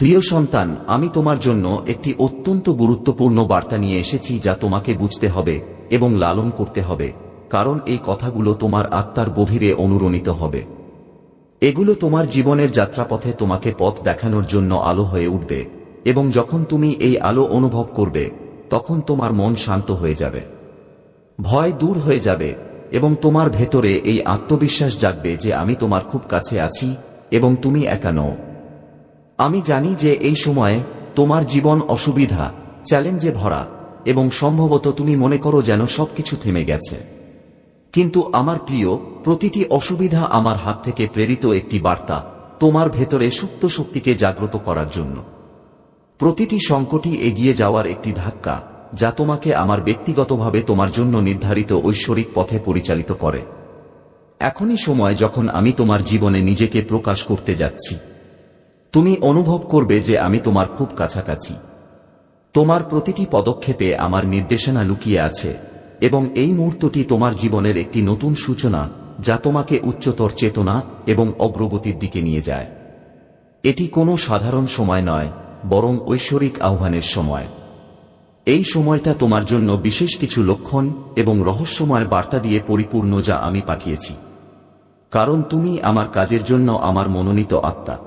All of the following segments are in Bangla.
প্রিয় সন্তান, আমি তোমার জন্য একটি অত্যন্ত গুরুত্বপূর্ণ বার্তা নিয়ে এসেছি যা তোমাকে বুঝতে হবে এবং লালন করতে হবে, কারণ এই কথাগুলো তোমার আত্মার গভীরে অনুরণিত হবে। এগুলো তোমার জীবনের যাত্রাপথে তোমাকে পথ দেখানোর জন্য আলো হয়ে উঠবে এবং যখন তুমি এই আলো অনুভব করবে, তখন তোমার মন শান্ত হয়ে যাবে। ভয় দূর হয়ে যাবে এবং তোমার ভেতরে এই আত্মবিশ্বাস জাগবে যে আমি তোমার খুব কাছে আছি এবং তুমি একা নও। আমি জানি যে এই সময়ে তোমার জীবন অসুবিধা, চ্যালেঞ্জে ভরা, এবং সম্ভবত তুমি মনে করো যেন সবকিছু থেমে গেছে। কিন্তু আমার প্রিয়, প্রতিটি অসুবিধা আমার হাত থেকে প্রেরিত একটি বার্তা, তোমার ভেতরে সুপ্ত শক্তিকে জাগ্রত করার জন্য। প্রতিটি সংকটই এগিয়ে যাওয়ার একটি ধাক্কা, যা তোমাকে আমার ব্যক্তিগতভাবে তোমার জন্য নির্ধারিত ঐশ্বরিক পথে পরিচালিত করে। এখনই সময় যখন আমি তোমার জীবনে নিজেকে প্রকাশ করতে যাচ্ছি। তুমি অনুভব করবে যে আমি তোমার খুব কাছাকাছি। তোমার প্রতিটি পদক্ষেপে আমার নির্দেশনা লুকিয়ে আছে, এবং এই মুহূর্তটি তোমার জীবনের একটি নতুন সূচনা যা তোমাকে উচ্চতর চেতনা এবং অগ্রগতির দিকে নিয়ে যায়। এটি কোনো সাধারণ সময় নয়, বরং ঐশ্বরিক আহ্বানের সময়। এই সময়টা তোমার জন্য বিশেষ কিছু লক্ষণ এবং রহস্যময় বার্তা দিয়ে পরিপূর্ণ যা আমি পাঠিয়েছি। কারণ তুমি আমার কাজের জন্য আমার মনোনীত আত্মা।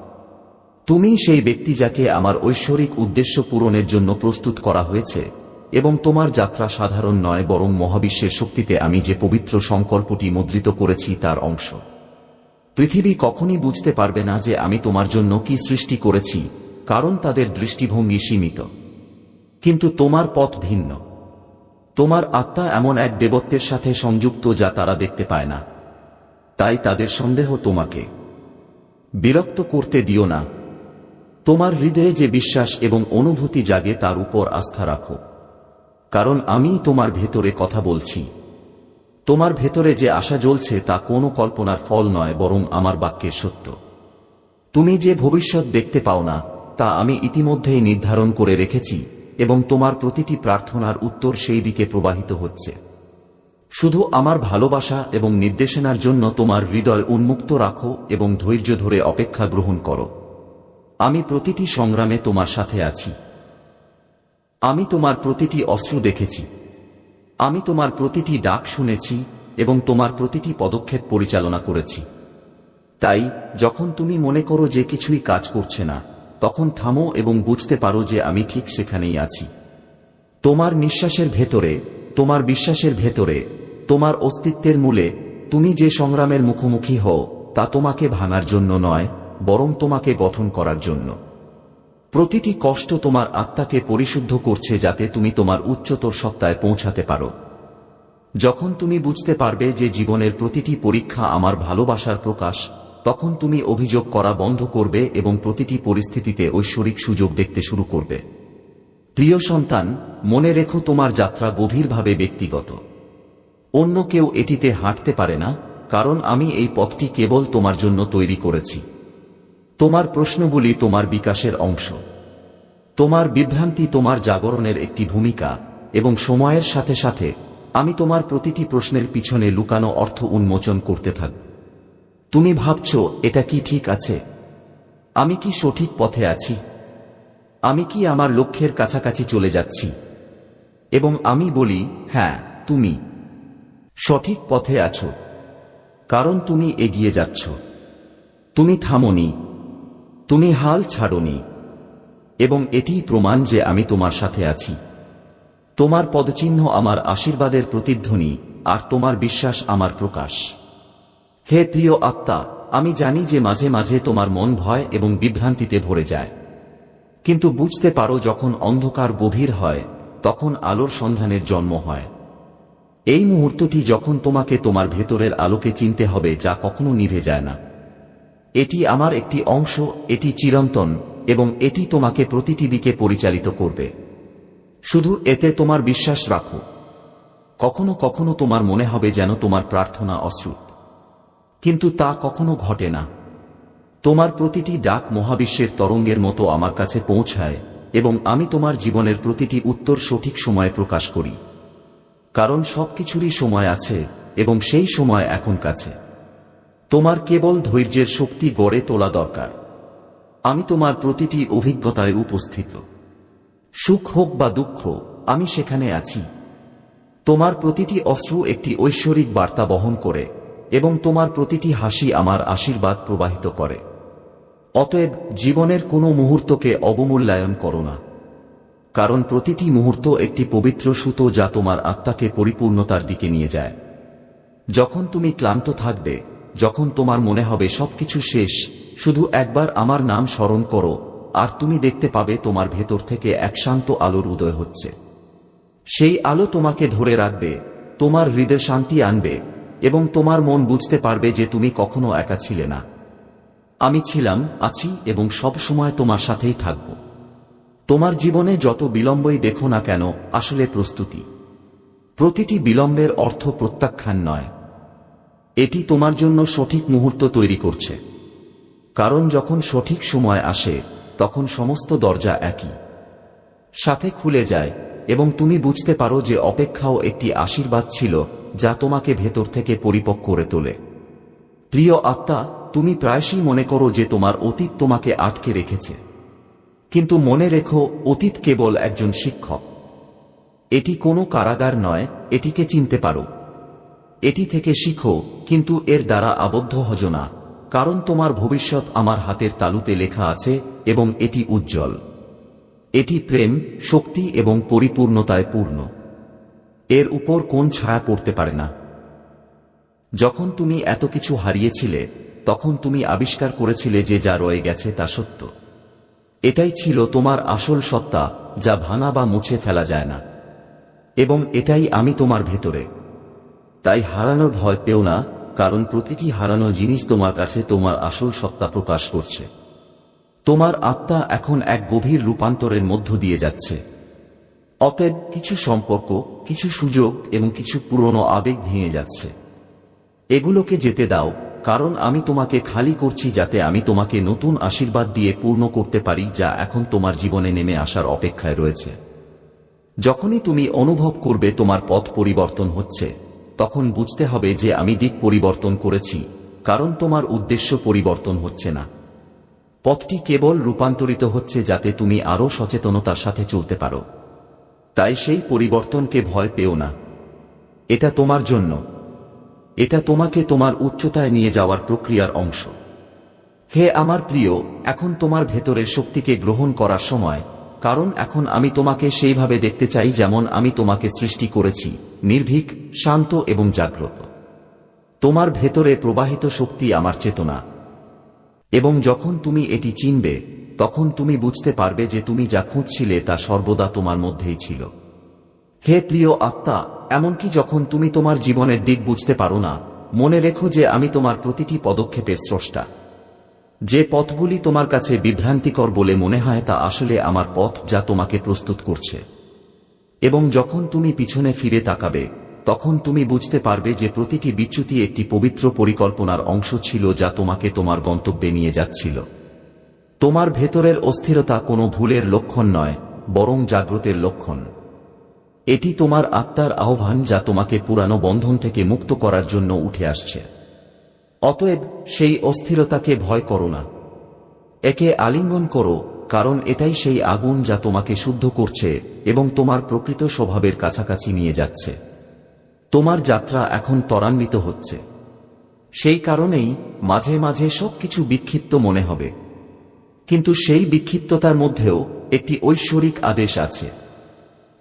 তুমি সেই ব্যক্তি যাকে আমার ঐশ্বরিক উদ্দেশ্য পূরণের জন্য প্রস্তুত করা হয়েছে, এবং তোমার যাত্রা সাধারণ নয়, বরং মহাবিশ্বের শক্তিতে আমি যে পবিত্র সংকল্পটি মুদ্রিত করেছি তার অংশ। পৃথিবী কখনই বুঝতে পারবে না যে আমি তোমার জন্য কি সৃষ্টি করেছি, কারণ তাদের দৃষ্টিভঙ্গি সীমিত। কিন্তু তোমার পথ ভিন্ন। তোমার আত্মা এমন এক দেবত্বের সাথে সংযুক্ত যা তারা দেখতে পায় না। তাই তাদের সন্দেহ তোমাকে। বিরক্ত করতে দিও না। তোমার হৃদয়ে যে বিশ্বাস এবং অনুভূতি জাগে তার উপর আস্থা রাখো। কারণ আমি তোমার ভেতরে কথা বলছি। তোমার ভেতরে যে আশা জ্বলছে তা কোনো কল্পনার ফল নয়, বরং আমার বাক্যের সত্য। তুমি যে ভবিষ্যৎ দেখতে পাও না, তা আমি ইতিমধ্যেই নির্ধারণ করে রেখেছি এবং তোমার প্রতিটি প্রার্থনার উত্তর সেই দিকে প্রবাহিত হচ্ছে। শুধু আমার ভালোবাসা এবং নির্দেশনার জন্য তোমার হৃদয় উন্মুক্ত রাখো এবং ধৈর্য ধরে অপেক্ষা গ্রহণ করো। আমি প্রতিটি সংগ্রামে তোমার সাথে আছি। আমি তোমার প্রতিটি অস্ত্র দেখেছি। আমি তোমার প্রতিটি ডাক শুনেছি এবং তোমার প্রতিটি পদক্ষেপ পরিচালনা করেছি। তাই, যখন তুমি মনে করো যে কিছুই কাজ করছে না, তখন থামো এবং বুঝতে পারো যে আমি ঠিক সেখানেই আছি। তোমার নিঃশ্বাসের ভেতরে, তোমার বিশ্বাসের ভেতরে, তোমার অস্তিত্বের মূলে, তুমি যে সংগ্রামের মুখোমুখি হও, তা তোমাকে ভাঙার জন্য নয় বরং তোমাকে গঠন করার জন্য। প্রতিটি কষ্ট তোমার আত্মাকে পরিশুদ্ধ করছে যাতে তুমি তোমার উচ্চতর সত্তায় পৌঁছাতে পারো। যখন তুমি বুঝতে পারবে যে জীবনের প্রতিটি পরীক্ষা আমার ভালোবাসার প্রকাশ, তখন তুমি অভিযোগ করা বন্ধ করবে এবং প্রতিটি পরিস্থিতিতে ঐশ্বরিক সুযোগ দেখতে শুরু করবে। প্রিয় সন্তান, মনে রেখো তোমার যাত্রা গভীরভাবে ব্যক্তিগত। অন্য কেউ এটিতে হাঁটতে পারে না, কারণ আমি এই পথটি কেবল তোমার জন্য তৈরি করেছি। তোমার প্রশ্নগুলি তোমার বিকাশের অংশ। তোমার বিভ্রান্তি তোমার জাগরণের একটি ভূমিকা, এবং সময়ের সাথে সাথে আমি তোমার প্রতিটি প্রশ্নের পিছনে লুকানো অর্থ উন্মোচন করতে থাকব তুমি ভাবছ, এটা কি ঠিক আছে? আমি কি সঠিক পথে আছি? আমি কি আমার লক্ষ্যের কাছাকাছি চলে যাচ্ছি? এবং আমি বলি হ্যাঁ তুমি সঠিক পথে আছো, কারণ তুমি এগিয়ে যাচ্ছ। তুমি থামনি তুমি হাল ছাড়নি, এবং এটিই প্রমাণ যে আমি তোমার সাথে আছি। তোমার পদচিহ্ন আমার আশীর্বাদের প্রতিধ্বনি, আর তোমার বিশ্বাস আমার প্রকাশ। হে প্রিয় আত্মা, আমি জানি যে মাঝে মাঝে তোমার মন ভয় এবং বিভ্রান্তিতে ভরে যায়। কিন্তু বুঝতে পারো যখন অন্ধকার গভীর হয়, তখন আলোর সন্ধানের জন্ম হয়। এই মুহূর্তটি যখন তোমাকে তোমার ভেতরের আলোকে চিনতে হবে, যা কখনো নিভে যায় না। এটি আমার একটি অংশ, এটি চিরন্তন, এবং এটি তোমাকে প্রতিটি দিকে পরিচালিত করবে। শুধু এতে তোমার বিশ্বাস রাখো। কখনো কখনো তোমার মনে হবে যেন তোমার প্রার্থনা অশ্রুত। কিন্তু তা কখনো ঘটে না। তোমার প্রতিটি ডাক মহাবিশ্বের তরঙ্গের মতো আমার কাছে পৌঁছায়, এবং আমি তোমার জীবনের প্রতিটি উত্তর সঠিক সময়ে প্রকাশ করি। কারণ সবকিছুরই সময় আছে, এবং সেই সময় এখন কাছে। তোমার কেবল ধৈর্যের শক্তি গড়ে তোলা দরকার। আমি তোমার প্রতিটি অভিজ্ঞতায় উপস্থিত। সুখ হোক বা দুঃখ, আমি সেখানে আছি। তোমার প্রতিটি অশ্রু একটি ঐশ্বরিক বার্তা বহন করে এবং তোমার প্রতিটি হাসি আমার আশীর্বাদ প্রবাহিত করে। অতএব জীবনের কোনো মুহূর্তকে অবমূল্যায়ন করো না। কারণ প্রতিটি মুহূর্ত একটি পবিত্র সুতো যা তোমার আত্মাকে পরিপূর্ণতার দিকে নিয়ে যায়। যখন তুমি ক্লান্ত থাকবে যখন তোমার মনে হবে সবকিছু শেষ, শুধু একবার আমার নাম স্মরণ করো, আর তুমি দেখতে পাবে তোমার ভেতর থেকে এক শান্ত আলোর উদয় হচ্ছে। সেই আলো তোমাকে ধরে রাখবে, তোমার হৃদয় শান্তি আনবে, এবং তোমার মন বুঝতে পারবে যে তুমি কখনো একা ছিলে না। আমি ছিলাম, আছি, এবং সব সময় তোমার সাথেই থাকব। তোমার জীবনে যত বিলম্বই দেখো না কেন, আসলে প্রস্তুতি। প্রতিটি বিলম্বের অর্থ প্রত্যাখ্যান নয়। এটি তোমার জন্য সঠিক মুহূর্ত তৈরি করছে। কারণ যখন সঠিক সময় আসে, তখন সমস্ত দরজা একই। সাথে খুলে যায়, এবং তুমি বুঝতে পারো যে অপেক্ষাও একটি আশীর্বাদ ছিল, যা তোমাকে ভেতর থেকে পরিপক্ক করে তোলে। প্রিয় আত্মা, তুমি প্রায়শই মনে করো যে তোমার অতীত তোমাকে আটকে রেখেছে। কিন্তু মনে রেখো, অতীত কেবল একজন শিক্ষক। এটি কোনো কারাগার নয়, এটিকে চিনতে পারো। এটি থেকে শিখো, কিন্তু এর দ্বারা আবদ্ধ হজ না, কারণ তোমার ভবিষ্যৎ আমার হাতের তালুতে লেখা আছে এবং এটি উজ্জ্বল। এটি প্রেম, শক্তি এবং পরিপূর্ণতায় পূর্ণ। এর উপর কোন ছায়া পড়তে পারে না। যখন তুমি এত কিছু হারিয়েছিলে, তখন তুমি আবিষ্কার করেছিলে যে যা রয়ে গেছে তা সত্য। এটাই ছিল তোমার আসল সত্তা, যা ভাঙা বা মুছে ফেলা যায় না। এবং এটাই আমি তোমার ভেতরে। তাই হারানোর ভয় পেও না, কারণ প্রতিটি হারানো জিনিস তোমার কাছে তোমার আসল সত্তা প্রকাশ করছে। তোমার আত্মা এখন এক গভীর রূপান্তরের মধ্য দিয়ে যাচ্ছে। অতএব কিছু সম্পর্ক, কিছু সুযোগ এবং কিছু পুরনো আবেগ ভেঙে যাচ্ছে। এগুলোকে যেতে দাও, কারণ আমি তোমাকে খালি করছি যাতে আমি তোমাকে নতুন আশীর্বাদ দিয়ে পূর্ণ করতে পারি যা এখন তোমার জীবনে নেমে আসার অপেক্ষায় রয়েছে। যখনই তুমি অনুভব করবে তোমার পথ পরিবর্তন হচ্ছে তখন বুঝতে হবে যে আমি দিক পরিবর্তন করেছি, কারণ তোমার উদ্দেশ্য পরিবর্তন হচ্ছে না। পথটি কেবল রূপান্তরিত হচ্ছে যাতে তুমি আরও সচেতনতার সাথে চলতে পারো। তাই সেই পরিবর্তনকে ভয় পেও না। এটা তোমার জন্য। এটা তোমাকে তোমার উচ্চতায় নিয়ে যাওয়ার প্রক্রিয়ার অংশ। হে আমার প্রিয়, এখন তোমার ভেতরের শক্তিকে গ্রহণ করার সময় কারণ এখন আমি তোমাকে সেইভাবে দেখতে চাই যেমন আমি তোমাকে সৃষ্টি করেছি, নির্ভীক, শান্ত এবং জাগ্রত। তোমার ভেতরে প্রবাহিত শক্তি আমার চেতনা। এবং যখন তুমি এটি চিনবে, তখন তুমি বুঝতে পারবে যে তুমি যা খুঁজছিলে তা সর্বদা তোমার মধ্যেই ছিল। হে প্রিয় আত্মা, এমনকি যখন তুমি তোমার জীবনের দিক বুঝতে পারো না, মনে রেখো যে আমি তোমার প্রতিটি পদক্ষেপের স্রষ্টা। যে পথগুলি তোমার কাছে বিভ্রান্তিকর বলে মনে হয় তা আসলে আমার পথ যা তোমাকে প্রস্তুত করছে। এবং যখন তুমি পিছনে ফিরে তাকাবে, তখন তুমি বুঝতে পারবে যে প্রতিটি বিচ্যুতি একটি পবিত্র পরিকল্পনার অংশ ছিল যা তোমাকে তোমার গন্তব্যে নিয়ে যাচ্ছিল। তোমার ভেতরের অস্থিরতা কোনো ভুলের লক্ষণ নয়, বরং জাগ্রতের লক্ষণ। এটি তোমার আত্মার আহ্বান যা তোমাকে পুরানো বন্ধন থেকে মুক্ত করার জন্য উঠে আসছে। অতএব সেই অস্থিরতাকে ভয় করো না। একে আলিঙ্গন করো, কারণ এটাই সেই আগুন যা তোমাকে শুদ্ধ করছে এবং তোমার প্রকৃত স্বভাবের কাছাকাছি নিয়ে যাচ্ছে। তোমার যাত্রা এখন ত্বরান্বিত হচ্ছে। সেই কারণেই মাঝে মাঝে সবকিছু বিক্ষিপ্ত মনে হবে। কিন্তু সেই বিক্ষিপ্ততার মধ্যেও একটি ঐশ্বরিক আদেশ আছে।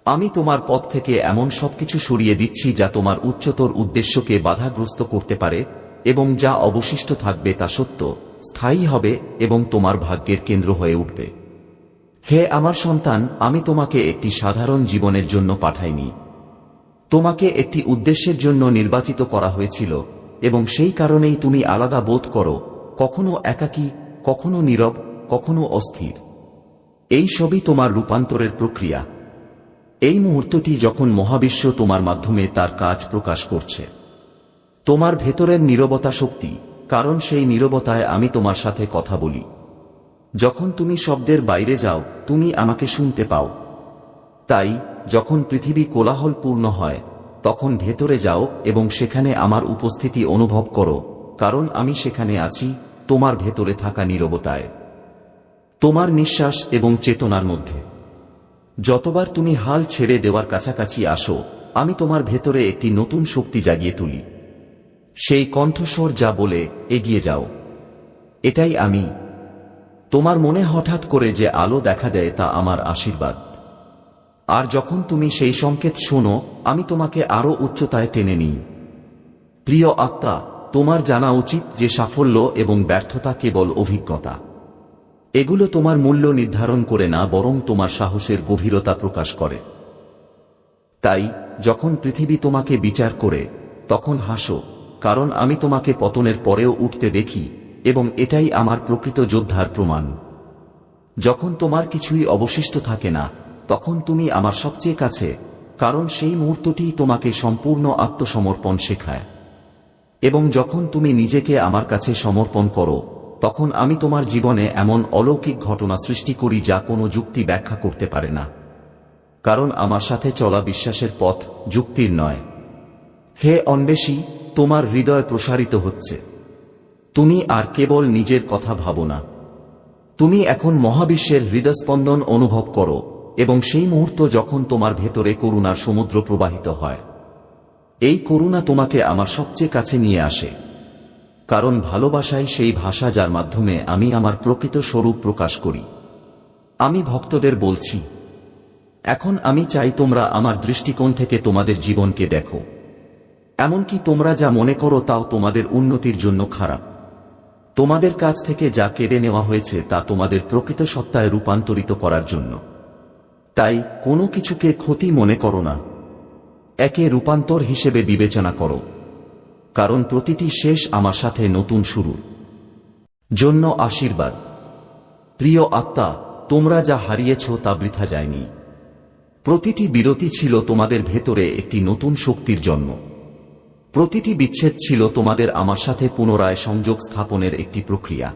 আমি তোমার পথ থেকে এমন সবকিছু সরিয়ে দিচ্ছি যা তোমার উচ্চতর উদ্দেশ্যকে বাধাগ্রস্ত করতে পারে এবং যা অবশিষ্ট থাকবে তা সত্য, স্থায়ী হবে এবং তোমার ভাগ্যের কেন্দ্র হয়ে উঠবে। হে আমার সন্তান, আমি তোমাকে একটি সাধারণ জীবনের জন্য পাঠাইনি। তোমাকে একটি উদ্দেশ্যের জন্য নির্বাচিত করা হয়েছিল, এবং সেই কারণেই তুমি আলাদা বোধ করো, কখনো একাকী, কখনো নীরব, কখনো অস্থির। এই সবই তোমার রূপান্তরের প্রক্রিয়া। এই মুহূর্তটি যখন মহাবিশ্ব তোমার মাধ্যমে তার কাজ প্রকাশ করছে। তোমার ভেতরের নীরবতা শক্তি, কারণ সেই নীরবতায় আমি তোমার সাথে কথা বলি। যখন তুমি শব্দের বাইরে যাও, তুমি আমাকে শুনতে পাও। তাই, যখন পৃথিবী কোলাহলপূর্ণ হয়, তখন ভেতরে যাও এবং সেখানে আমার উপস্থিতি অনুভব করো, কারণ আমি সেখানে আছি, তোমার ভেতরে থাকা নীরবতায়। তোমার নিঃশ্বাস এবং চেতনার মধ্যে। যতবার তুমি হাল ছেড়ে দেওয়ার কাছাকাছি আসো, আমি তোমার ভেতরে একটি নতুন শক্তি জাগিয়ে তুলি। সেই কণ্ঠস্বর যা বলে, এগিয়ে যাও। এটাই আমি। তোমার মনে হঠাৎ করে যে আলো দেখা দেয় তা আমার আশীর্বাদ। আর যখন তুমি সেই সংকেত শোনো, আমি তোমাকে আরও উচ্চতায় টেনে নিই। প্রিয় আত্মা, তোমার জানা উচিত যে সাফল্য এবং ব্যর্থতা কেবল অভিজ্ঞতা। এগুলো তোমার মূল্য নির্ধারণ করে না, বরং তোমার সাহসের গভীরতা প্রকাশ করে। তাই, যখন পৃথিবী তোমাকে বিচার করে, তখন হাসো। কারণ আমি তোমাকে পতনের পরেও উঠতে দেখি, এবং এটাই আমার প্রকৃত যোদ্ধার প্রমাণ। যখন তোমার কিছুই অবশিষ্ট থাকে না, তখন তুমি আমার সবচেয়ে কাছে, কারণ সেই মুহূর্তটি তোমাকে সম্পূর্ণ আত্মসমর্পণ শেখায়। এবং যখন তুমি নিজেকে আমার কাছে সমর্পণ করো, তখন আমি তোমার জীবনে এমন অলৌকিক ঘটনা সৃষ্টি করি যা কোনো যুক্তি ব্যাখ্যা করতে পারে না। কারণ আমার সাথে চলা বিশ্বাসের পথ যুক্তির নয়। হে অন্বেষী তোমার হৃদয় প্রসারিত হচ্ছে। তুমি আর কেবল নিজের কথা ভাবো না। তুমি এখন মহাবিশ্বের হৃদয়স্পন্দন অনুভব করো, এবং সেই মুহূর্ত যখন তোমার ভেতরে করুণার সমুদ্র প্রবাহিত হয়। এই করুণা তোমাকে আমার সবচেয়ে কাছে নিয়ে আসে। কারণ ভালোবাসাই সেই ভাষা যার মাধ্যমে আমি আমার প্রকৃত স্বরূপ প্রকাশ করি। আমি ভক্তদের বলছি, এখন আমি চাই তোমরা আমার দৃষ্টিকোণ থেকে তোমাদের জীবনকে দেখো। এমনকি তোমরা যা মনে করো তাও তোমাদের উন্নতির জন্য খারাপ। তোমাদের কাছ থেকে যা কেড়ে নেওয়া হয়েছে তা তোমাদের প্রকৃত সত্তায় রূপান্তরিত করার জন্য। তাই কোনো কিছুকে ক্ষতি মনে করো না। একে রূপান্তর হিসেবে বিবেচনা করো। কারণ প্রতিটি শেষ আমার সাথে নতুন শুরু। জন্য আশীর্বাদ। প্রিয় আত্মা, তোমরা যা হারিয়েছ তা বৃথা যায়নি। প্রতিটি বিরতি ছিল তোমাদের ভেতরে একটি নতুন শক্তির জন্ম। প্রতিটি বিচ্ছেদ ছিল তোমাদের আমার সাথে পুনরায় সংযোগ স্থাপনের একটি প্রক্রিয়া।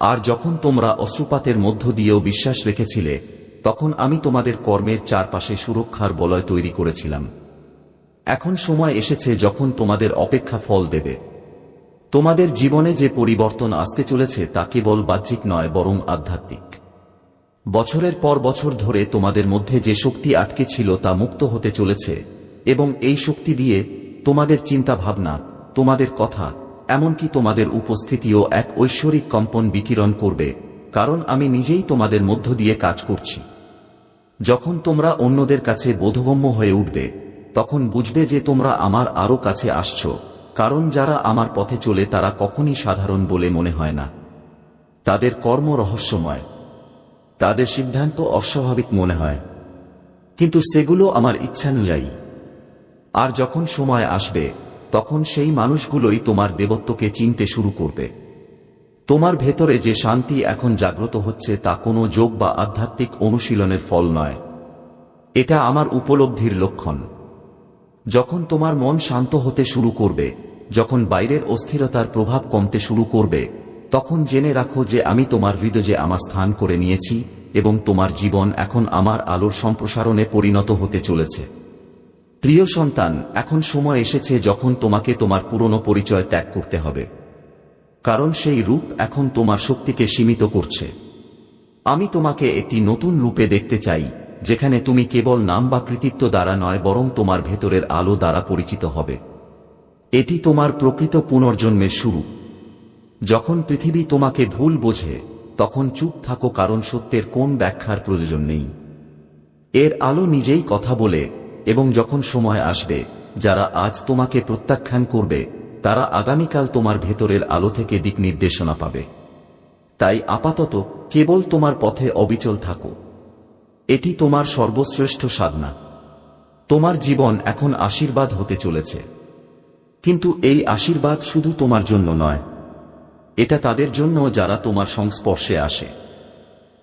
আর যখন তোমরা অশ্রুপাতের মধ্য দিয়েও বিশ্বাস রেখেছিলে, তখন আমি তোমাদের কর্মের চারপাশে সুরক্ষার বলয় তৈরি করেছিলাম। এখন সময় এসেছে যখন তোমাদের অপেক্ষা ফল দেবে। তোমাদের জীবনে যে পরিবর্তন আসতে চলেছে তা কেবল বাহ্যিক নয়, বরং আধ্যাত্মিক। বছরের পর বছর ধরে তোমাদের মধ্যে যে শক্তি আটকে ছিল তা মুক্ত হতে চলেছে, এবং এই শক্তি দিয়ে তোমাদের চিন্তা ভাবনা তোমাদের কথা, এমনকি তোমাদের উপস্থিতিও এক ঐশ্বরিক কম্পন বিকিরণ করবে, কারণ আমি নিজেই তোমাদের মধ্য দিয়ে কাজ করছি। যখন তোমরা অন্যদের কাছে বোধগম্য হয়ে উঠবে, তখন বুঝবে যে তোমরা আমার আরও কাছে আসছ, কারণ যারা আমার পথে চলে তারা কখনই সাধারণ বলে মনে হয় না। তাদের কর্ম রহস্যময়, তাদের সিদ্ধান্ত অস্বাভাবিক মনে হয়। কিন্তু সেগুলো আমার ইচ্ছানুযায়ী আর যখন সময় আসবে, তখন সেই মানুষগুলোই তোমার দেবত্বকে চিনতে শুরু করবে। তোমার ভেতরে যে শান্তি এখন জাগ্রত হচ্ছে তা কোনো যোগ বা আধ্যাত্মিক অনুশীলনের ফল নয়। এটা আমার উপলব্ধির লক্ষণ। যখন তোমার মন শান্ত হতে শুরু করবে, যখন বাইরের অস্থিরতার প্রভাব কমতে শুরু করবে, তখন জেনে রাখো যে আমি তোমার হৃদয়ে আমার স্থান করে নিয়েছি এবং তোমার জীবন এখন আমার আলোর সম্প্রসারণে পরিণত হতে চলেছে। প্রিয় সন্তান, এখন সময় এসেছে যখন তোমাকে তোমার পুরনো পরিচয় ত্যাগ করতে হবে। কারণ সেই রূপ এখন তোমার শক্তিকে সীমিত করছে। আমি তোমাকে একটি নতুন রূপে দেখতে চাই, যেখানে তুমি কেবল নাম বা কৃতিত্ব দ্বারা নয়, বরং তোমার ভেতরের আলো দ্বারা পরিচিত হবে। এটি তোমার প্রকৃত পুনর্জন্মের শুরু। যখন পৃথিবী তোমাকে ভুল বোঝে, তখন চুপ থাকো, কারণ সত্যের কোন ব্যাখ্যার প্রয়োজন নেই। এর আলো নিজেই কথা বলে এবং যখন সময় আসবে, যারা আজ তোমাকে প্রত্যাখ্যান করবে, তারা আগামীকাল তোমার ভেতরের আলো থেকে দিক নির্দেশনা পাবে। তাই আপাতত কেবল তোমার পথে অবিচল থাকো। এটি তোমার সর্বশ্রেষ্ঠ সাধনা। তোমার জীবন এখন আশীর্বাদ হতে চলেছে। কিন্তু এই আশীর্বাদ শুধু তোমার জন্য নয়, এটা তাদের জন্য যারা তোমার সংস্পর্শে আসে।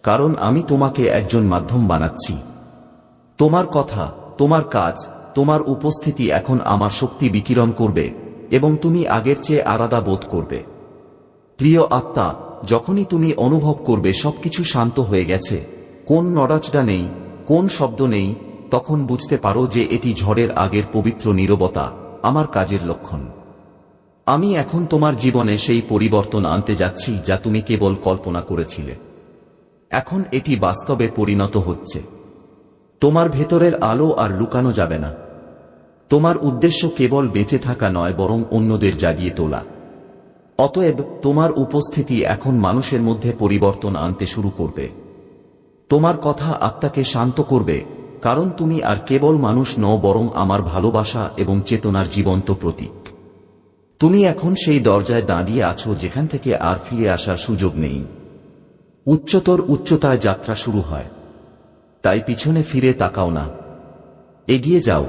কারণ আমি তোমাকে একজন মাধ্যম বানাচ্ছি। তোমার কথা তোমার কাজ, তোমার উপস্থিতি এখন আমার শক্তি বিকিরণ করবে, এবং তুমি আগের চেয়ে আলাদা বোধ করবে। প্রিয় আত্মা, যখনই তুমি অনুভব করবে সবকিছু শান্ত হয়ে গেছে, কোন নড়াচড়া নেই, কোন শব্দ নেই, তখন বুঝতে পারো যে এটি ঝড়ের আগের পবিত্র নীরবতা, আমার কাজের লক্ষণ। আমি এখন তোমার জীবনে সেই পরিবর্তন আনতে যাচ্ছি যা তুমি কেবল কল্পনা করেছিলে। এখন এটি বাস্তবে পরিণত হচ্ছে। তোমার ভেতরের আলো আর লুকানো যাবে না। তোমার উদ্দেশ্য কেবল বেঁচে থাকা নয়, বরং অন্যদের জাগিয়ে তোলা। অতএব তোমার উপস্থিতি এখন মানুষের মধ্যে পরিবর্তন আনতে শুরু করবে। তোমার কথা আত্মাকে শান্ত করবে, কারণ তুমি আর কেবল মানুষ নও, বরং আমার ভালোবাসা এবং চেতনার জীবন্ত প্রতীক। তুমি এখন সেই দরজায় দাঁড়িয়ে আছো যেখান থেকে আর ফিরে আসার সুযোগ নেই। উচ্চতর উচ্চতায় যাত্রা শুরু হয়। তাই পিছনে ফিরে তাকাও না। এগিয়ে যাও।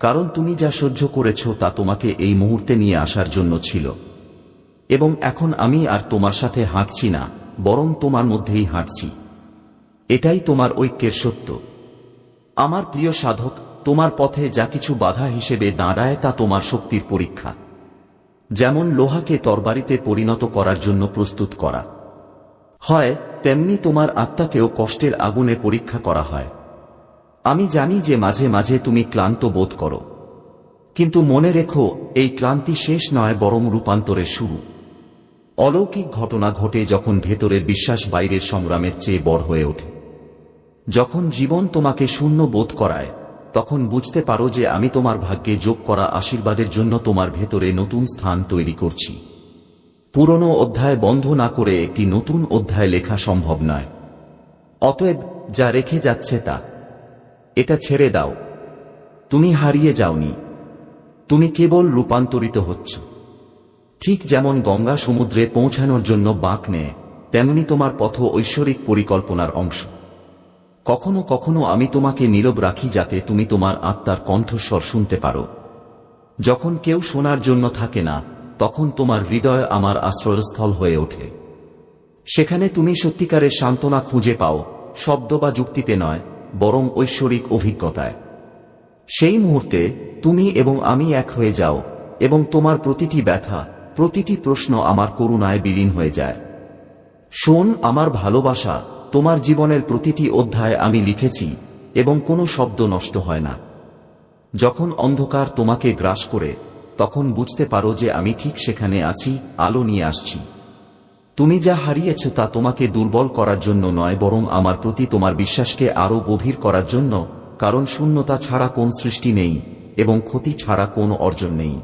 কারণ তুমি যা সহ্য করেছ তা তোমাকে এই মুহূর্তে নিয়ে আসার জন্য ছিল। এবং এখন আমি আর তোমার সাথে হাঁটছি না, বরং তোমার মধ্যেই হাঁটছি। এটাই তোমার ঐক্যের সত্য। আমার প্রিয় সাধক, তোমার পথে যা কিছু বাধা হিসেবে দাঁড়ায় তা তোমার শক্তির পরীক্ষা। যেমন লোহাকে তরবারিতে পরিণত করার জন্য প্রস্তুত করা। হয়, তেমনি তোমার আত্মাকেও কষ্টের আগুনে পরীক্ষা করা হয়। আমি জানি যে মাঝে মাঝে তুমি ক্লান্ত বোধ করো। কিন্তু মনে রেখো, এই ক্লান্তি শেষ নয়, বরং রূপান্তরের শুরু। অলৌকিক ঘটনা ঘটে যখন ভেতরের বিশ্বাস বাইরের সংগ্রামের চেয়ে বড় হয়ে ওঠে। যখন জীবন তোমাকে শূন্য বোধ করায়, তখন বুঝতে পারো যে আমি তোমার ভাগ্যে যোগ করা আশীর্বাদের জন্য তোমার ভেতরে নতুন স্থান তৈরি করছি। পুরনো অধ্যায় বন্ধ না করে একটি নতুন অধ্যায় লেখা সম্ভব নয়। অতএব যা রেখে যাচ্ছে তা। এটা ছেড়ে দাও। তুমি হারিয়ে যাওনি। তুমি কেবল রূপান্তরিত হচ্ছ। ঠিক যেমন গঙ্গা সমুদ্রে পৌঁছানোর জন্য বাঁক নেয়, তেমনি তোমার পথ ঐশ্বরিক পরিকল্পনার অংশ। কখনো কখনো আমি তোমাকে নীরব রাখি যাতে তুমি তোমার আত্মার কণ্ঠস্বর শুনতে পারো। যখন কেউ শোনার জন্য থাকে না তখন তোমার হৃদয় আমার আশ্রয়স্থল হয়ে ওঠে। সেখানে তুমি সত্যিকারের সান্ত্বনা খুঁজে পাও, শব্দ বা যুক্তিতে নয়, বরং ঐশ্বরিক অভিজ্ঞতায়। সেই মুহূর্তে তুমি এবং আমি এক হয়ে যাও, এবং তোমার প্রতিটি ব্যথা, প্রতিটি প্রশ্ন আমার করুণায় বিলীন হয়ে যায়। শোন, আমার ভালোবাসা, তোমার জীবনের প্রতিটি অধ্যায় আমি লিখেছি, এবং কোনো শব্দ নষ্ট হয় না। যখন অন্ধকার তোমাকে গ্রাস করে তখন বুঝতে পারো যে আমি ঠিক সেখানে আছি, আলো নিয়ে আসছি। তুমি যা হারিয়েছ তা তোমাকে দুর্বল করার জন্য নয়, বরং আমার প্রতি তোমার বিশ্বাসকে আরও গভীর করার জন্য, কারণ শূন্যতা ছাড়া কোন সৃষ্টি নেই, এবং ক্ষতি ছাড়া কোনো অর্জন নেই।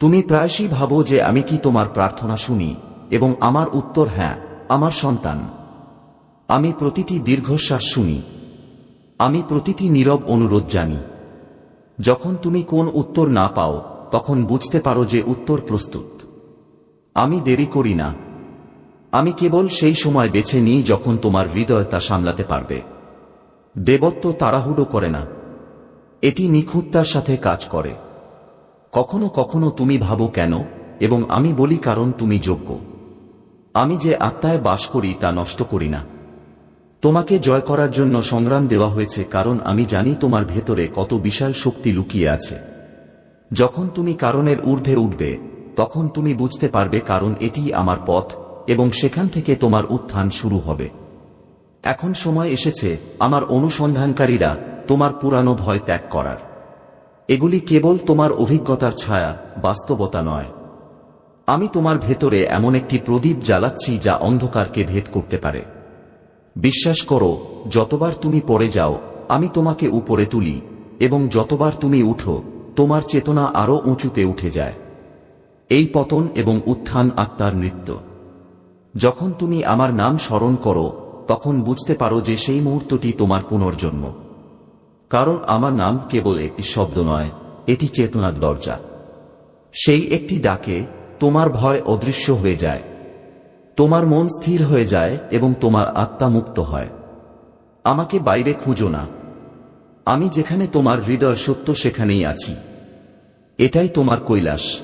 তুমি প্রায়শই ভাবো যে আমি কি তোমার প্রার্থনা শুনি, এবং আমার উত্তর হ্যাঁ আমার সন্তান। আমি প্রতিটি দীর্ঘশ্বাস শুনি। আমি প্রতিটি নীরব অনুরোধ জানি। যখন তুমি কোন উত্তর না পাও তখন বুঝতে পারো যে উত্তর প্রস্তুত। আমি দেরি করি না। আমি কেবল সেই সময় বেছে নিই যখন তোমার হৃদয় তা সামলাতে পারবে। দেবত্ব তাড়াহুড়ো করে না। এটি নিখুঁততার সাথে কাজ করে। কখনো কখনো তুমি ভাবো কেন, এবং আমি বলি কারণ তুমি যোগ্য। আমি যে আত্মায় বাস করি তা নষ্ট করি না। তোমাকে জয় করার জন্য সংগ্রাম দেওয়া হয়েছে কারণ আমি জানি তোমার ভেতরে কত বিশাল শক্তি লুকিয়ে আছে। যখন তুমি কারণের ঊর্ধ্বে উঠবে, তখন তুমি বুঝতে পারবে কারণ এটি আমার পথ এবং সেখান থেকে তোমার উত্থান শুরু হবে। এখন সময় এসেছে আমার অনুসন্ধানকারীরা তোমার পুরানো ভয় ত্যাগ করার। এগুলি কেবল তোমার অভিজ্ঞতার ছায়া, বাস্তবতা নয়। আমি তোমার ভেতরে এমন একটি প্রদীপ জ্বালাচ্ছি যা অন্ধকারকে ভেদ করতে পারে। বিশ্বাস করো, যতবার তুমি পড়ে যাও, আমি তোমাকে উপরে তুলি এবং যতবার তুমি উঠো তোমার চেতনা আরও উঁচুতে উঠে যায়। এই পতন এবং উত্থান আত্মার নৃত্য। যখন তুমি আমার নাম স্মরণ করো, তখন বুঝতে পারো যে সেই মুহূর্তটি তোমার পুনর্জন্ম। কারণ আমার নাম কেবল একটি শব্দ নয়, এটি চেতনার দরজা। সেই একটি ডাকে তোমার ভয় অদৃশ্য হয়ে যায়। তোমার মন স্থির হয়ে যায় এবং তোমার আত্মা মুক্ত হয়। আমাকে বাইরে খুঁজো না। আমি যেখানে তোমার হৃদয় সত্য সেখানেই আছি। এটাই তোমার কৈলাস।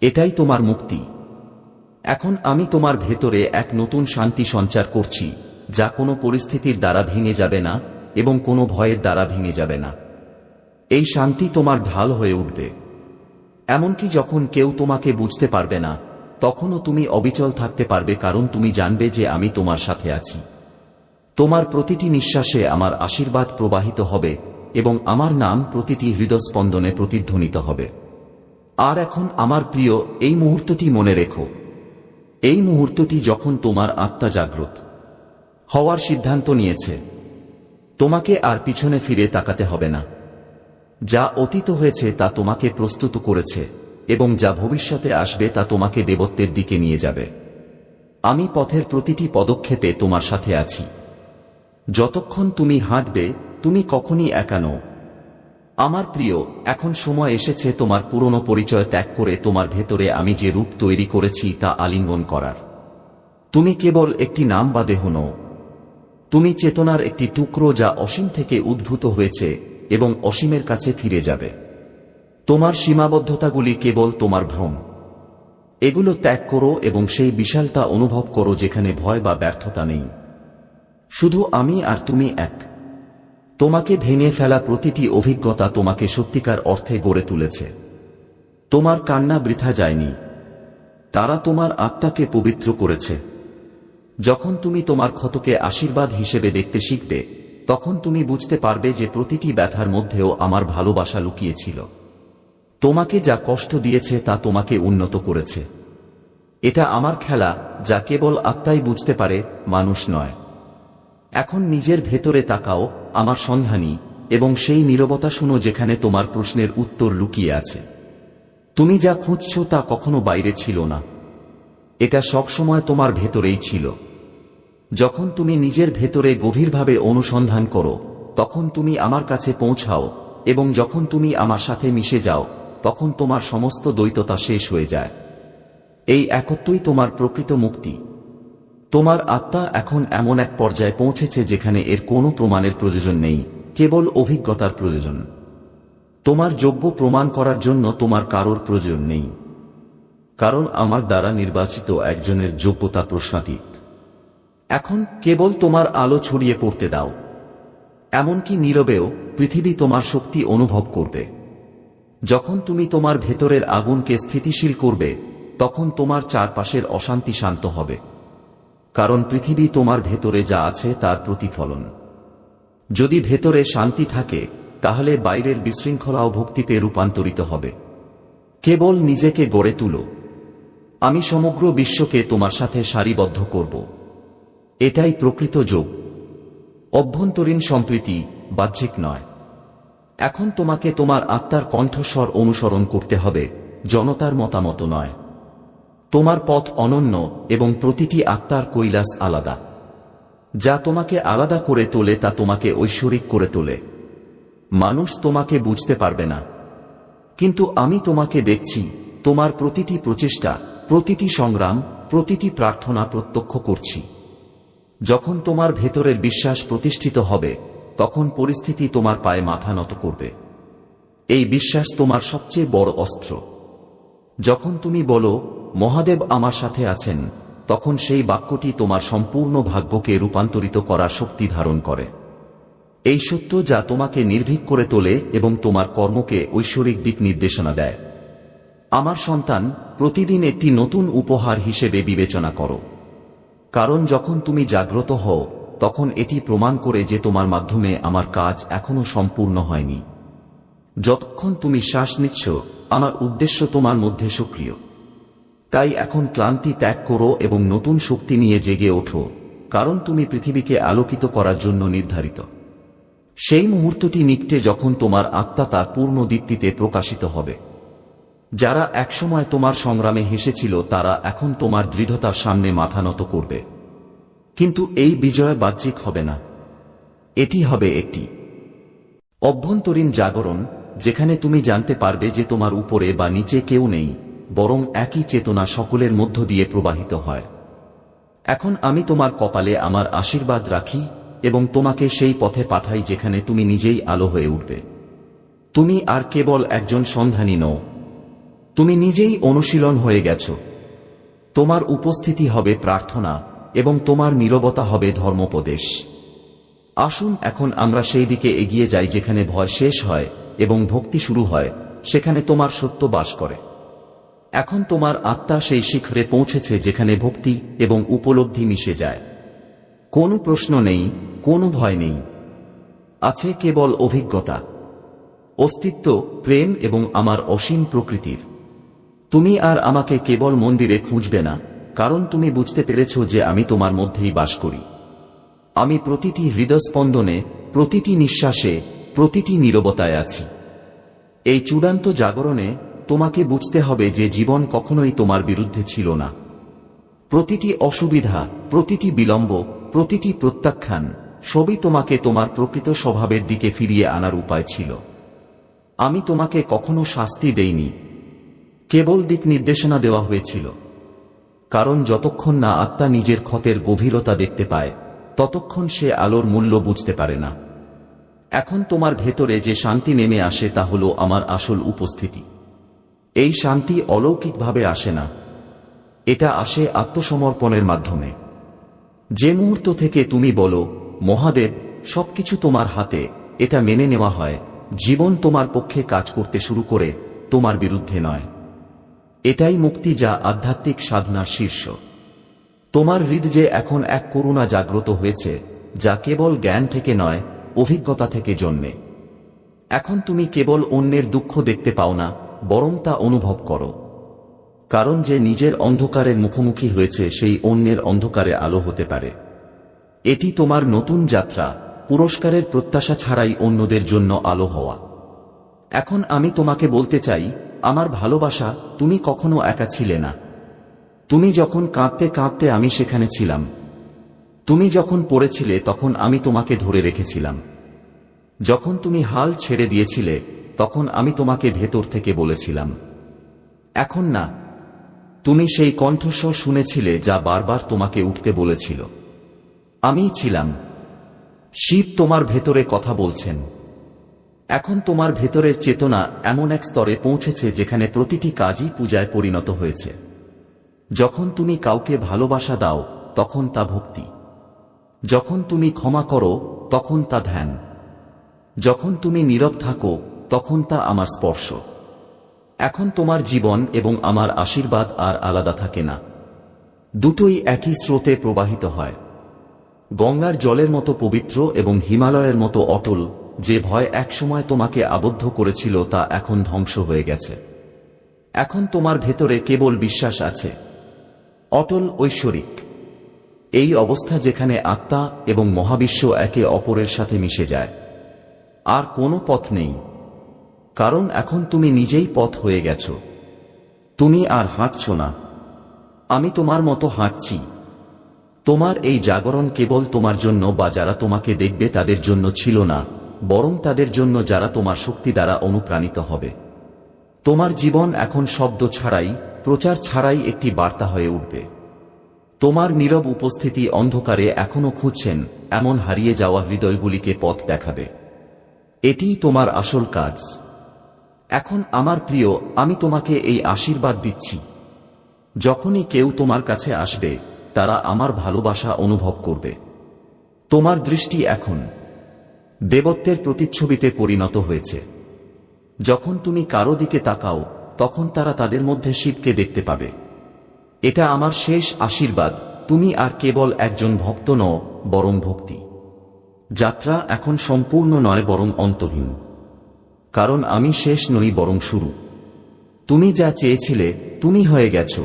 এটাই তোমার মুক্তি। এখন আমি তোমার ভেতরে এক নতুন শান্তি সঞ্চার করছি, যা কোনো পরিস্থিতির দ্বারা ভেঙে যাবে না এবং কোনো ভয়ের দ্বারা ভেঙে যাবে না। এই শান্তি তোমার ঢাল হয়ে উঠবে। এমনকি যখন কেউ তোমাকে বুঝতে পারবে না, তখনও তুমি অবিচল থাকতে পারবে কারণ তুমি জানবে যে আমি তোমার সাথে আছি। তোমার প্রতিটি নিঃশ্বাসে আমার আশীর্বাদ প্রবাহিত হবে এবং আমার নাম প্রতিটি হৃদস্পন্দনে প্রতিধ্বনিত হবে। আর এখন আমার প্রিয়, এই মুহূর্তটি মনে রেখো। এই মুহূর্তটি যখন তোমার আত্মা জাগ্রত হওয়ার সিদ্ধান্ত নিয়েছে, তোমাকে আর পিছনে ফিরে তাকাতে হবে না। যা অতীত হয়েছে তা তোমাকে প্রস্তুত করেছে এবং যা ভবিষ্যতে আসবে তা তোমাকে দেবত্বের দিকে নিয়ে যাবে। আমি পথের প্রতিটি পদক্ষেপে তোমার সাথে আছি। যতক্ষণ তুমি হাঁটবে, তুমি কখনই একানো আমার প্রিয়, এখন সময় এসেছে তোমার পুরনো পরিচয় ত্যাগ করে তোমার ভেতরে আমি যে রূপ তৈরি করেছি তা আলিঙ্গন করার। তুমি কেবল একটি নাম বা দেহ নও। তুমি চেতনার একটি টুকরো যা অসীম থেকে উদ্ভূত হয়েছে এবং অসীমের কাছে ফিরে যাবে। তোমার সীমাবদ্ধতাগুলি কেবল তোমার ভ্রম। এগুলো ত্যাগ করো এবং সেই বিশালতা অনুভব করো যেখানে ভয় বা ব্যর্থতা নেই। শুধু আমি আর তুমি এক। তোমাকে ভেঙে ফেলা প্রতিটি অভিজ্ঞতা তোমাকে সত্যিকার অর্থে গড়ে তুলেছে। তোমার কান্না বৃথা যায়নি। তারা তোমার আত্মাকে পবিত্র করেছে। যখন তুমি তোমার ক্ষতকে আশীর্বাদ হিসেবে দেখতে শিখবে, তখন তুমি বুঝতে পারবে যে প্রতিটি ব্যথার মধ্যেও আমার ভালোবাসা লুকিয়েছিল। তোমাকে যা কষ্ট দিয়েছে তা তোমাকে উন্নত করেছে। এটা আমার খেলা, যা কেবল আত্মাই বুঝতে পারে, মানুষ নয়। এখন নিজের ভেতরে তাকাও, আমার সন্ধানী, এবং সেই নীরবতা শুনো যেখানে তোমার প্রশ্নের উত্তর লুকিয়ে আছে। তুমি যা খুঁজছ তা কখনো বাইরে ছিল না। এটা সবসময় তোমার ভেতরেই ছিল। যখন তুমি নিজের ভেতরে গভীরভাবে অনুসন্ধান করো, তখন তুমি আমার কাছে পৌঁছাও, এবং যখন তুমি আমার সাথে মিশে যাও, তখন তোমার সমস্ত দ্বৈততা শেষ হয়ে যায়। এই একত্বই তোমার প্রকৃত মুক্তি। তোমার আত্মা এখন এমন এক পর্যায়ে পৌঁছেছে যেখানে এর কোনো প্রমাণের প্রয়োজন নেই, কেবল অভিজ্ঞতার প্রয়োজন। তোমার যোগ্য প্রমাণ করার জন্য তোমার কারোর প্রয়োজন নেই। কারণ আমার দ্বারা নির্বাচিত একজনের যোগ্যতা প্রশ্নাতীত। এখন কেবল তোমার আলো ছড়িয়ে পড়তে দাও। এমনকি নীরবেও পৃথিবী তোমার শক্তি অনুভব করবে। যখন তুমি তোমার ভেতরের আগুনকে স্থিতিশীল করবে, তখন তোমার চারপাশের অশান্তি শান্ত হবে। কারণ পৃথিবী তোমার ভেতরে যা আছে তার প্রতিফলন। যদি ভেতরে শান্তি থাকে, তাহলে বাইরের বিশৃঙ্খলাও ভক্তিতে রূপান্তরিত হবে। কেবল নিজেকে গড়ে তুলো। আমি সমগ্র বিশ্বকে তোমার সাথে সারিবদ্ধ করব। এটাই প্রকৃত যোগ। অভ্যন্তরীণ সম্প্রীতি বাহ্যিক নয়। এখন তোমাকে তোমার আত্মার কণ্ঠস্বর অনুসরণ করতে হবে, জনতার মতামত নয়। তোমার পথ অনন্য এবং প্রতিটি আত্মার কৈলাস আলাদা। যা তোমাকে আলাদা করে তোলে তা তোমাকে ঐশ্বরিক করে তোলে। মানুষ তোমাকে বুঝতে পারবে না। কিন্তু আমি তোমাকে দেখছি, তোমার প্রতিটি প্রচেষ্টা, প্রতিটি সংগ্রাম, প্রতিটি প্রার্থনা প্রত্যক্ষ করছি। যখন তোমার ভেতরের বিশ্বাস প্রতিষ্ঠিত হবে, তখন পরিস্থিতি তোমার পায়ে মাথা নত করবে। এই বিশ্বাস তোমার সবচেয়ে বড় অস্ত্র। যখন তুমি বলো মহাদেব আমার সাথে আছেন, তখন সেই বাক্যটি তোমার সম্পূর্ণ ভাগ্যকে রূপান্তরিত করার শক্তি ধারণ করে। এই সত্য যা তোমাকে নির্ভীক করে তোলে এবং তোমার কর্মকে ঐশ্বরিক দিক নির্দেশনা দেয়। আমার সন্তান, প্রতিদিন একটি নতুন উপহার হিসেবে বিবেচনা করো। কারণ যখন তুমি জাগ্রত হও, তখন এটি প্রমাণ করে যে তোমার মাধ্যমে আমার কাজ এখনও সম্পূর্ণ হয়নি। যতক্ষণ তুমি শ্বাস নিচ্ছ, আমার উদ্দেশ্য তোমার মধ্যে সক্রিয়। তাই এখন ক্লান্তি ত্যাগ করো এবং নতুন শক্তি নিয়ে জেগে ওঠো, কারণ তুমি পৃথিবীকে আলোকিত করার জন্য নির্ধারিত। সেই মুহূর্তটি নিকটে যখন তোমার আত্মা তার পূর্ণ দীপ্তিতে প্রকাশিত হবে। যারা একসময় তোমার সংগ্রামে হেসেছিল, তারা এখন তোমার দৃঢ়তার সামনে মাথা নত করবে। কিন্তু এই বিজয় বাহ্যিক হবে না। এটি হবে একটি অভ্যন্তরীণ জাগরণ, যেখানে তুমি জানতে পারবে যে তোমার উপরে বা নিচে কেউ নেই। বরং একই চেতনা সকলের মধ্য দিয়ে প্রবাহিত হয়। এখন আমি তোমার কপালে আমার আশীর্বাদ রাখি এবং তোমাকে সেই পথে পাঠাই যেখানে তুমি নিজেই আলো হয়ে উঠবে। তুমি আর কেবল একজন সন্ধানী নও। তুমি নিজেই অনুশীলন হয়ে গেছ। তোমার উপস্থিতি হবে প্রার্থনা এবং তোমার নীরবতা হবে ধর্মোপদেশ। আসুন এখন আমরা সেই দিকে এগিয়ে যাই যেখানে ভয় শেষ হয় এবং ভক্তি শুরু হয়, সেখানে তোমার সত্য বাস করে। এখন তোমার আত্মা সেই শিখরে পৌঁছেছে যেখানে ভক্তি এবং উপলব্ধি মিশে যায়। কোনো প্রশ্ন নেই, কোনো ভয় নেই। আছে কেবল অভিজ্ঞতা। অস্তিত্ব, প্রেম এবং আমার অসীম প্রকৃতির। তুমি আর আমাকে কেবল মন্দিরে খুঁজবে না, কারণ তুমি বুঝতে পেরেছ যে আমি তোমার মধ্যেই বাস করি। আমি প্রতিটি হৃদস্পন্দনে প্রতিটি নিঃশ্বাসে, প্রতিটি নীরবতায় আছি। এই চূড়ান্ত জাগরণে তোমাকে বুঝতে হবে যে জীবন কখনোই তোমার বিরুদ্ধে ছিল না। প্রতিটি অসুবিধা, প্রতিটি বিলম্ব, প্রতিটি প্রত্যাখ্যান, সবই তোমাকে তোমার প্রকৃত স্বভাবের দিকে ফিরিয়ে আনার উপায় ছিল। আমি তোমাকে কখনো শাস্তি দেইনি। কেবল দিক নির্দেশনা দেওয়া হয়েছিল। কারণ যতক্ষণ না আত্মা নিজের ক্ষতের গভীরতা দেখতে পায়, ততক্ষণ সে আলোর মূল্য বুঝতে পারে না। এখন তোমার ভেতরে যে শান্তি নেমে আসে তা হল আমার আসল উপস্থিতি। এই শান্তি অলৌকিকভাবে আসে না। এটা আসে আত্মসমর্পণের মাধ্যমে। যে মুহূর্ত থেকে তুমি বলো, মহাদেব, সবকিছু তোমার হাতে, এটা মেনে নেওয়া হয়, জীবন তোমার পক্ষে কাজ করতে শুরু করে, তোমার বিরুদ্ধে নয়। এটাই মুক্তি যা আধ্যাত্মিক সাধনার শীর্ষ। তোমার হৃদ যে এখন এক করুণা জাগ্রত হয়েছে, যা কেবল জ্ঞান থেকে নয়, অভিজ্ঞতা থেকে জন্মে। এখন তুমি কেবল অন্যের দুঃখ দেখতে পাও না বরং তা অনুভব করো। কারণ যে নিজের অন্ধকারের মুখোমুখি হয়েছে, সেই অন্যের অন্ধকারে আলো হতে পারে। এটি তোমার নতুন যাত্রা, পুরস্কারের প্রত্যাশা ছাড়াই অন্যদের জন্য আলো হওয়া। এখন আমি তোমাকে বলতে চাই, আমার ভালোবাসা, তুমি কখনো একা ছিলে না। তুমি যখন কাঁদতে কাঁদতে আমি সেখানে ছিলাম। তুমি যখন পড়েছিলে, তখন আমি তোমাকে ধরে রেখেছিলাম। যখন তুমি হাল ছেড়ে দিয়েছিলে তখন আমি তোমাকে ভেতর থেকে বলেছিলাম, এখন না, তুমি সেই কণ্ঠস্বর শুনেছিলে যা বারবার তোমাকে উঠতে বলেছিল। আমিই ছিলাম, শিব তোমার ভেতরে কথা বলছেন। এখন তোমার ভেতরের চেতনা এমন এক স্তরে পৌঁছেছে যেখানে প্রতিটি কাজই পূজায় পরিণত হয়েছে। যখন তুমি কাউকে ভালোবাসা দাও, তখন তা ভক্তি। যখন তুমি ক্ষমা করো, তখন তা ধ্যান। যখন তুমি নীরব থাকো তখন তা আমার স্পর্শ। এখন তোমার জীবন এবং আমার আশীর্বাদ আর আলাদা থাকে না। দুটোই একই স্রোতে প্রবাহিত হয়। গঙ্গার জলের মতো পবিত্র এবং হিমালয়ের মতো অটল, যে ভয় একসময় তোমাকে আবদ্ধ করেছিল তা এখন ধ্বংস হয়ে গেছে। এখন তোমার ভেতরে কেবল বিশ্বাস আছে। অটল ঐশ্বরিক। এই অবস্থা যেখানে আত্মা এবং মহাবিশ্ব একে অপরের সাথে মিশে যায়। আর কোনো পথ নেই। কারণ এখন তুমি নিজেই পথ হয়ে গেছ। তুমি আর হাঁটছ না। আমি তোমার মতো হাঁটছি। তোমার এই জাগরণ কেবল তোমার জন্য বা যারা তোমাকে দেখবে তাদের জন্য ছিল না, বরং তাদের জন্য যারা তোমার শক্তি দ্বারা অনুপ্রাণিত হবে। তোমার জীবন এখন শব্দ ছাড়াই, প্রচার ছাড়াই একটি বার্তা হয়ে উঠবে। তোমার নীরব উপস্থিতি অন্ধকারে এখনও খুঁজছেন, এমন হারিয়ে যাওয়া হৃদয়গুলিকে পথ দেখাবে। এটিই তোমার আসল কাজ। এখন আমার প্রিয়, আমি তোমাকে এই আশীর্বাদ দিচ্ছি। যখনই কেউ তোমার কাছে আসবে, তারা আমার ভালোবাসা অনুভব করবে। তোমার দৃষ্টি এখন দেবত্বের প্রতিচ্ছবিতে পরিণত হয়েছে। যখন তুমি কারও দিকে তাকাও, তখন তারা তাদের মধ্যে শিবকে দেখতে পাবে। এটা আমার শেষ আশীর্বাদ, তুমি আর কেবল একজন ভক্ত নও, বরং ভক্তি। যাত্রা এখন সম্পূর্ণ নয়, বরং অন্তহীন। কারণ আমি শেষ নই বরং শুরু। তুমি যা চেয়েছিলে তুমি হয়ে গেছো।